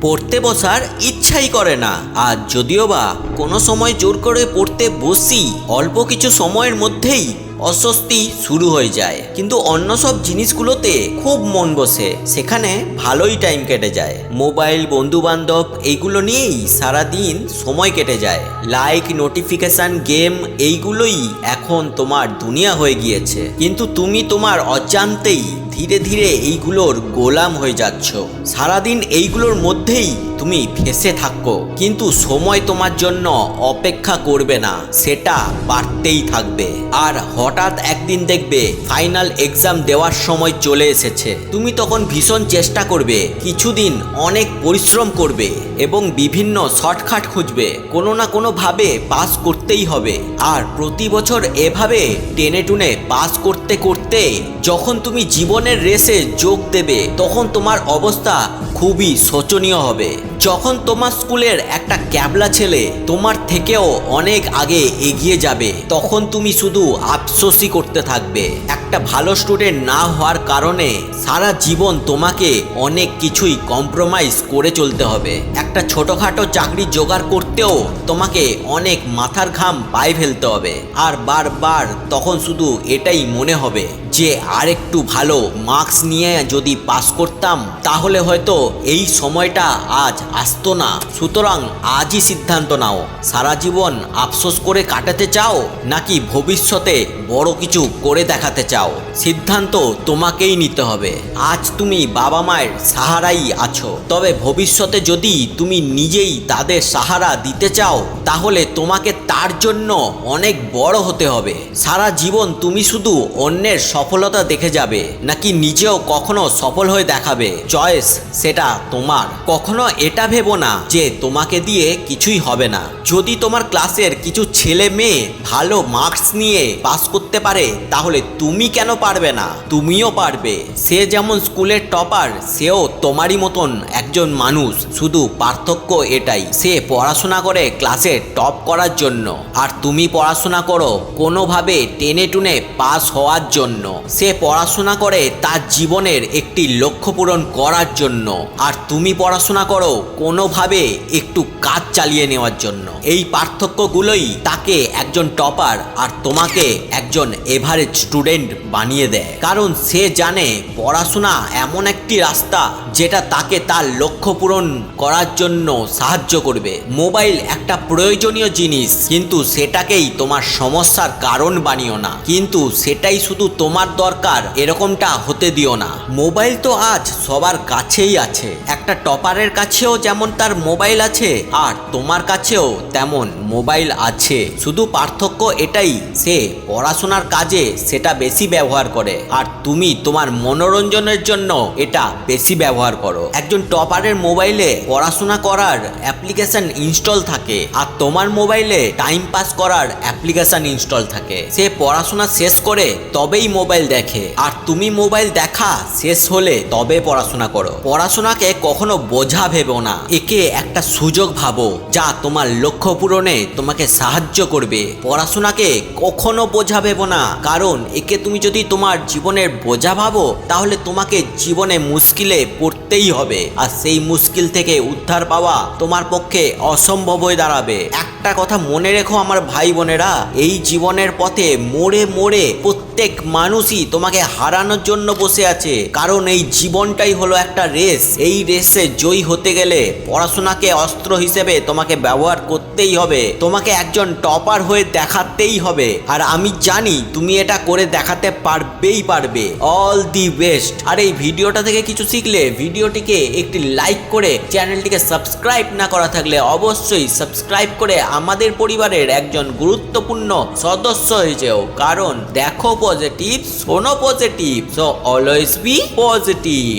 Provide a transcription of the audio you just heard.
পড়তে বসার ইচ্ছাই করে না। আর যদিও বা কোনো সময় জোর করে পড়তে বসি, অল্প কিছু সময়ের মধ্যেই অস্বস্তি শুরু হয়ে যায়। কিন্তু অন্য সব জিনিসগুলোতে খুব মন বসে। সেখানে ভালোই টাইম কেটে যায়। মোবাইল বন্ধু বান্ধব এইগুলো নিয়েই সারাদিন সময় কেটে যায়। লাইক নোটিফিকেশন গেম এইগুলোই এখন তোমার দুনিয়া হয়ে গিয়েছে। কিন্তু তুমি তোমার অজান্তেই ধীরে ধীরে এইগুলোর গোলাম হয়ে যাচ্ছ। সারাদিন এইগুলোর মধ্যেই তুমি ফেসে থাকো। কিন্তু সময় তোমার জন্য অপেক্ষা করবে না। সেটা বাড়তেই থাকবে। আর হঠাৎ একদিন দেখবে ফাইনাল এক্সাম দেওয়ার সময় চলে এসেছে। তুমি তখন ভীষণ চেষ্টা করবে, কিছুদিন অনেক পরিশ্রম করবে এবং বিভিন্ন শর্টকাট খুঁজবে। কোনো না কোনো ভাবে পাস করতেই হবে। আর প্রতি বছর এভাবে টেনে টুনে পাস করতে করতে যখন তুমি জীবনের রেসে যোগ দেবে, তখন তোমার অবস্থা খুবই শোচনীয় হবে। যখন তোমার স্কুলের একটা ক্যাবলা ছেলে তোমার থেকেও অনেক আগে এগিয়ে যাবে, তখন তুমি শুধু আফসোসই করতে থাকবে। একটা ভালো স্টুডেন্ট না হওয়ার কারণে সারা জীবন তোমাকে অনেক কিছুই কম্প্রোমাইজ করে চলতে হবে। একটা ছোটোখাটো চাকরি জোগাড় করতেও তোমাকে অনেক মাথার ঘাম পায়ে ফেলতে হবে। আর বারবার তখন শুধু এটাই মনে হবে যে আরেকটু ভালো মার্কস নিয়ে যদি পাস করতাম, তাহলে হয়তো এই সময়টা আজ আসতো না। সুতরাং আজই সিদ্ধান্ত নাও, সারা জীবন আফসোস করে কাটাতে চাও নাকি ভবিষ্যতে বড় কিছু করে দেখাতে চাও? সিদ্ধান্ত তোমাকেই নিতে হবে। আজ তুমি বাবা মায়ের সাহারাই আছো। তবে ভবিষ্যতে যদি তুমি নিজেই তাদের সাহারা দিতে চাও, তাহলে তোমাকে তার জন্য অনেক বড় হতে হবে। সারা জীবন তুমি শুধু অন্যের সফলতা দেখে যাবে, নাকি নিজেও কখনো সফল হয়ে দেখাবে। চয়েস, সেটা তোমার। কখনো এটা ভেবো না যে তোমাকে দিয়ে কিছুই হবে না। যদি তোমার ক্লাসের কিছু ছেলে মেয়ে ভালো মার্কস নিয়ে পাস করতে পারে, তাহলে তুমি কেন পারবে না? তুমিও পারবে। সে যেমন স্কুলের টপার, সেও তোমারই মতন একজন মানুষ। শুধু পার্থক্য এটাই, সে পড়াশোনা করে ক্লাসে টপ করার জন্য। আর তুমি পড়াশোনা করো কোনোভাবে টেনে টুনে পাস হওয়ার জন্য। সে পড়াশোনা করে তার জীবনের একটি লক্ষ্য পূরণ করার জন্য। আর তুমি পড়াশোনা করো কোনোভাবে একটু কাজ চালিয়ে নেওয়ার জন্য। এই পার্থক্যগুলোই তাকে একজন টপার আর তোমাকে একজন এভারেজ স্টুডেন্ট বানিয়ে দেয়। কারণ সে জানে পড়াশোনা এমন একটি রাস্তা যেটা তাকে তার লক্ষ্য পূরণ করার জন্য সাহায্য করবে। মোবাইল একটা প্রয়োজনীয় জিনিস, কিন্তু সেটাকেই তোমার সমস্যার কারণ বানিও না। কিন্তু সেটাই শুধু তোমার দরকার, এরকমটা হতে দিও না। মোবাইল তো আজ সবার কাছেই আছে। একটা টপারের কাছেও যেমন তার মোবাইল আছে, আর তোমার কাছেও তেমন মোবাইল আছে। শুধু পার্থক্য এটাই, সে পড়াশোনার কাজে সেটা বেশি ব্যবহার করে। আর তুমি তোমার মনোরঞ্জনের জন্য এটা বেশি ব্যবহার করো। একজন টপারের মোবাইলে পড়াশোনা করার অ্যাপ্লিকেশন ইনস্টল থাকে আর তোমার মোবাইলে টাইম পাস করার অ্যাপ্লিকেশন ইনস্টল থাকে। সে পড়াশোনা শেষ করে তবেই মোবাইল দেখে আর তুমি মোবাইল দেখা শেষ হলে তবে পড়াশোনা করো। পড়াশোনাকে কখনো বোঝা ভেবো না। একে একটা সুযোগ ভাবো যা তোমার লক্ষ্য পূরণে তোমাকে সাহায্য করবে। পড়াশোনাকে কখনো বোঝা ভেবো না। কারণ একে তুমি যদি তোমার জীবনের বোঝা ভাবো, তাহলে তোমাকে জীবনে মুশকিলে পড়তেই হবে। আর সেই মুশকিল থেকে উদ্ধার পাওয়া তোমার পক্ষে অসম্ভব হয়ে দাঁড়াবে। একটা কথা মনে রেখো আমার ভাই বোনেরা, এই জীবনের পথে মোড়ে মোড়ে প্রত্যেক মানুষই তোমাকে হারানোর জন্য বসে আছে। কারণ এই জীবনটাই হলো একটা রেস এই রেসে জয়ী হতে গেলে পড়াশোনাকে অস্ত্র হিসেবে তোমাকে ব্যবহার করতেই হবে। তোমাকে একজন টপার হয়ে দেখাতেই হবে। আর আমি জানি তুমি এটা করে দেখাতে পারবেই পারবে। অল দি বেস্ট আর এই ভিডিওটা থেকে কিছু শিখলে ভিডিওটিকে একটি লাইক করে চ্যানেলটিকে সাবস্ক্রাইব না করা থাকলে অবশ্যই সাবস্ক্রাইব করে আমাদের পরিবারের একজন গুরুত্বপূর্ণ সদস্য হয়ে যেও। কারণ দেখো পজিটিভ শোনো positive so always be positive